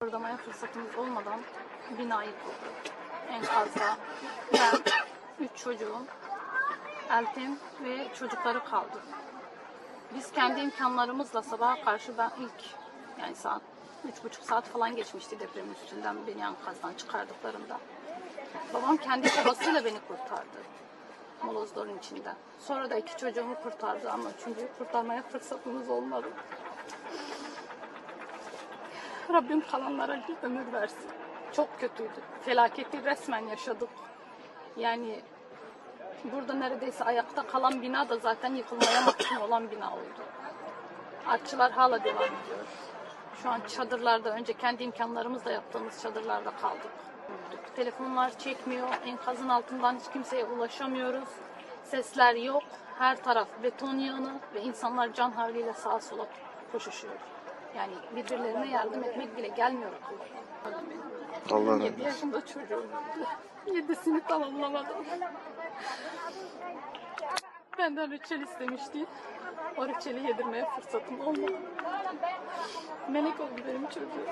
kıpırdamaya fırsatımız olmadan bina yıkıldı. Enkazda ben, üç çocuğum, Eltim ve çocukları kaldı. Biz kendi imkanlarımızla sabaha karşı ben ilk yani saat üç buçuk saat falan geçmişti depremin üstünden beni enkazdan çıkardıklarında. Babam kendi babasıyla beni kurtardı. Molozların içinden. Sonra da iki çocuğumu kurtardı ama üçüncüyü kurtarmaya fırsatımız olmadı. Rabbim kalanlara bir ömür versin. Çok kötüydü. Felaketi resmen yaşadık. Yani burada neredeyse ayakta kalan bina da zaten yıkılmaya mahkum olan bina oldu. Artçılar hala devam ediyor. Şu an çadırlarda önce kendi imkanlarımızla yaptığımız çadırlarda kaldık. Telefonlar çekmiyor. Enkazın altından hiç kimseye ulaşamıyoruz. Sesler yok. Her taraf beton yığını ve insanlar can havliyle sağa sola koşuşuyor. Yani birbirlerine yardım etmek bile gelmiyor. Allah razı 7 olsun. yaşında çocuğum öldü. Yedisini tamamlamadım. Benden reçel istemişti. O reçeli yedirmeye fırsatım olmadı. Melek oldu benim çocuğum.